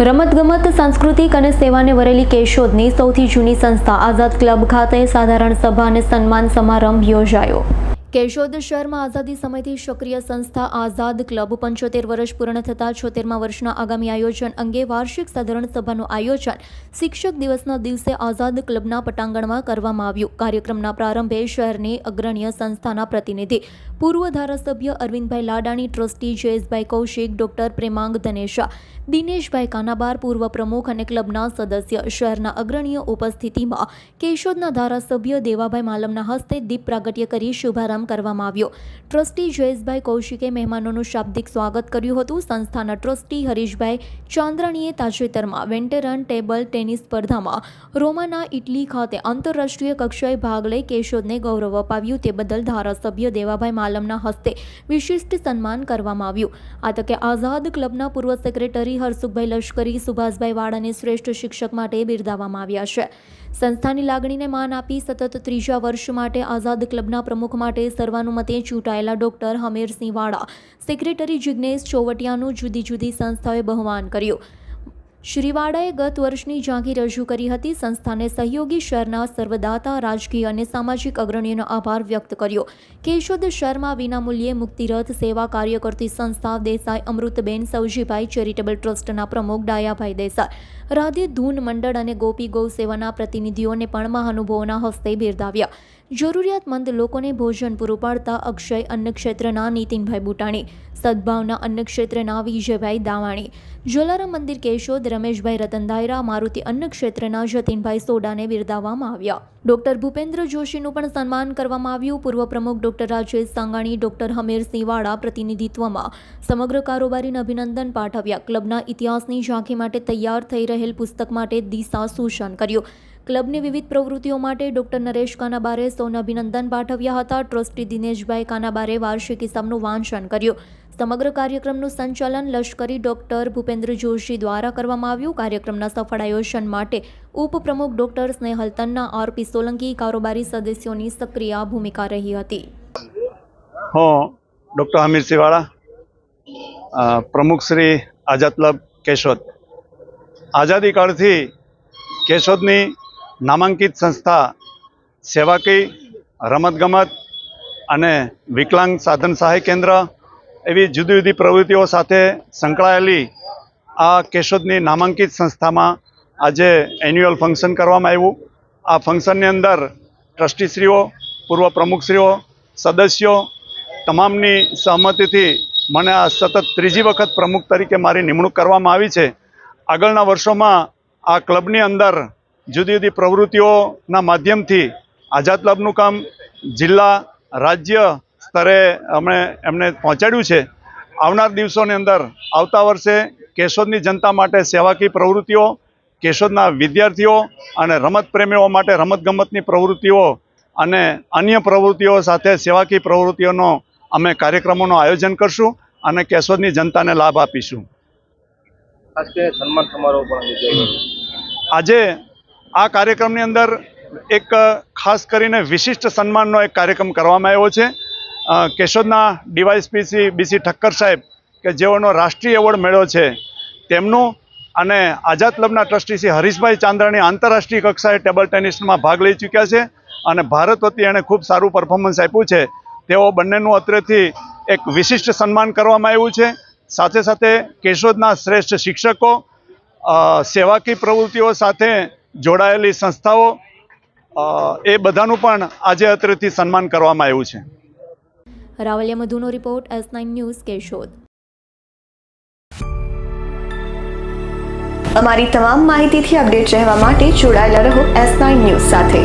રમતગમત, સાંસ્કૃતિક અને સેવાને વરેલી કેશોદની સૌથી જૂની સંસ્થા આઝાદ ક્લબ ખાતે સાધારણ સભા અને સન્માન સમારંભ યોજાયો. કેશોદ શહેરમાં આઝાદી સમયથી સક્રિય સંસ્થા આઝાદ ક્લબ પંચોતેર વર્ષ પૂર્ણ થતાં છોતેરમાં વર્ષના આગામી આયોજન અંગે વાર્ષિક સાધારણ સભાનું આયોજન શિક્ષક દિવસના દિવસે આઝાદ ક્લબના પટાંગણમાં કરવામાં આવ્યું. કાર્યક્રમના પ્રારંભે શહેરની અગ્રણીય સંસ્થાના પ્રતિનિધિ, પૂર્વ ધારાસભ્ય અરવિંદભાઈ લાડાણી, ટ્રસ્ટી જયેશભાઈ કૌશિક, ડોક્ટર પ્રેમાંગ ધનેશા, દિનેશભાઈ કાનાબાર, પૂર્વ પ્રમુખ અને ક્લબના સદસ્ય. શહેરના અગ્રણીય ઉપસ્થિતિમાં કેશોદના ધારાસભ્ય દેવાભાઈ માલમના હસ્તે દીપ પ્રાગટ્ય કરી શુભારંભ કરવામાં આવ્યો. ટ્રસ્ટી જયેશભાઈ કૌશિકે મહેમાનોનું શાબ્દિક સ્વાગત કર્યું હતું. સંસ્થાના ટ્રસ્ટી હરીશભાઈ ચાંદ્રાણીએ તાજેતરમાં વેન્ટેરન ટેબલ ટેનિસ સ્પર્ધામાં રોમાના ઇટલી ખાતે આંતરરાષ્ટ્રીય કક્ષાએ ભાગ લઈ કેશોદને ગૌરવ અપાવ્યું. તે બદલ ધારાસભ્ય દેવાભાઈ માલમના હસ્તે વિશિષ્ટ સન્માન કરવામાં આવ્યું. આ તકે આઝાદ ક્લબના પૂર્વ સેક્રેટરી હરસુખભાઈ લશ્કરી, સુભાષભાઈ વાળાને શ્રેષ્ઠ શિક્ષક માટે બિરદાવવામાં આવ્યા છે. સંસ્થાની લાગણીને માન આપી સતત ત્રીજા વર્ષ માટે આઝાદ ક્લબના પ્રમુખ માટે સર્વાનુમતે ચૂંટાયેલા ડોક્ટર હમીરસિંહ વાળા સેક્રેટરી જિજ્ઞેશ ચોવટિયાનું જુદી જુદી સંસ્થાઓએ બહુમાન કર્યું. શ્રીવાડાએ ગત વર્ષની ઝાંખી રજૂ કરી હતી. સંસ્થાને સહયોગી શહેરના સર્વદાતા, રાજકીય અને સામાજિક અગ્રણીઓનો આભાર વ્યક્ત કર્યો. કેશોદ શર્મા વિનામૂલ્યે મુક્તિરથ સેવા કાર્ય કરતી સંસ્થા દેસાઈ અમૃતબેન સૌજીભાઈ ચેરિટેબલ ટ્રસ્ટના પ્રમુખ ડાયાભાઈ દેસાઈ, રાધે ધૂન મંડળ અને ગોપી ગૌ સેવાના પ્રતિનિધિઓને પણ મહાનુભાવોના હસ્તે બિરદાવ્યા. જરૂરિયાતમંદ લોકોને ભોજન પૂરું પાડતા અક્ષય અન્નક્ષેત્રના નીતિનભાઈ બુટાણી, સદભાવના અન્નક્ષેત્રના વિજયભાઈ દાવાણી જલારામ મંદિર કેશોદ, રમેશભાઈ રતનદાયરા, મારુતિ અન્નક્ષેત્રના જતીનભાઈ સોડાને બિરદાવવામાં આવ્યા. ડોક્ટર ભૂપેન્દ્ર જોશીનું પણ સન્માન કરવામાં આવ્યું. પૂર્વ પ્રમુખ ડોક્ટર રાજેશ સાંગાણી, ડોક્ટર હમીરસિંહ વાળા પ્રતિનિધિત્વમાં સમગ્ર કારોબારીને અભિનંદન પાઠવ્યા. ક્લબના ઇતિહાસની ઝાંખી માટે તૈયાર થઈ રહેલ પુસ્તક માટે દિશા સૂચન કર્યું. ક્લબની વિવિધ પ્રવૃત્તિઓ માટે ડોક્ટર નરેશ કાનાબારે સૌને અભિનંદન પાઠવ્યા હતા. ટ્રસ્ટી દિનેશભાઈ કાનાબારે વાર્ષિક ઇસમનું વાંચન કર્યું. સમગ્ર કાર્યક્રમનું સંચાલન લશ્કરી ડોક્ટર ભૂપેન્દ્ર જોશી દ્વારા કરવામાં આવ્યું. કાર્યક્રમના સફળ આયોજન માટે ઉપપ્રમુખ ડોક્ટર સ્નેહલ તન્ના, આરપી સોલંકી, કારોબારી સદસ્યોની સક્રિય ભૂમિકા રહી હતી. હું ડૉક્ટર હમીર સિવાળા પ્રમુખ શ્રી આઝાદ ક્લબ કેશોદ. આઝાદી કાળથી કેશોદની નામાંકિત સંસ્થા સેવાકી, રમતગમત અને વિકલાંગ સાધન સહાય કેન્દ્ર એવી જુદી જુદી પ્રવૃત્તિઓ સાથે સંકળાયેલી આ કેશોદની નામાંકિત સંસ્થામાં આજે એન્યુઅલ ફંક્શન કરવામાં આવ્યું. આ ફંક્શનની અંદર ટ્રસ્ટીશ્રીઓ, પૂર્વ પ્રમુખશ્રીઓ, સદસ્યો તમામની સહમતિથી મને આ સતત ત્રીજી વખત પ્રમુખ તરીકે મારી નિમણૂક કરવામાં આવી છે. આગળના વર્ષોમાં આ ક્લબની અંદર જુદી જુદી પ્રવૃત્તિઓના માધ્યમથી આઝાદ ક્લબનું કામ જિલ્લા રાજ્ય સ્તરે અમે એમને પહોંચાડ્યું છે. આવનાર દિવસોની અંદર આવતા વર્ષે કેશોદની જનતા માટે સેવાકીય પ્રવૃત્તિઓ કેશોદના વિદ્યાર્થીઓ અને રમત પ્રેમીઓ માટે રમતગમતની પ્રવૃત્તિઓ અને અન્ય પ્રવૃત્તિઓ સાથે સેવાકીય પ્રવૃત્તિઓનો અમે કાર્યક્રમોનું આયોજન કરશું અને કેશોદની જનતાને લાભ આપીશું. આજે આ કાર્યક્રમની અંદર એક ખાસ કરીને વિશિષ્ટ સન્માનનો એક કાર્યક્રમ કરવામાં આવ્યો છે. કેશોદના ડીવાયસપીસી બીસી ઠક્કર સાહેબ કે જેઓનો રાષ્ટ્રીય એવોર્ડ મેળવ્યો છે, તેમનું અને આઝાદ ક્લબના ટ્રસ્ટી શ્રી હરીશભાઈ ચાંદ્રાણી આંતરરાષ્ટ્રીય કક્ષાએ ટેબલ ટેનિસમાં ભાગ લઈ ચૂક્યા છે અને ભારત વતી એણે ખૂબ સારું પરફોર્મન્સ આપ્યું છે. તેઓ બંનેનું અત્રેથી એક વિશિષ્ટ સન્માન કરવામાં આવ્યું છે. સાથે સાથે કેશોદના શ્રેષ્ઠ શિક્ષકો સેવાકી પ્રવૃત્તિઓ સાથે જોડાયેલી સંસ્થાઓ એ બધાનું પણ આજે અત્રેથી સન્માન કરવામાં આવ્યું છે. Ravaliya મધુનો report S nine news Keshod. અમારી તમામ માહિતીથી અપડેટ રહેવા માટે જોડાયેલા રહો એસ નાઇન ન્યૂઝ સાથે.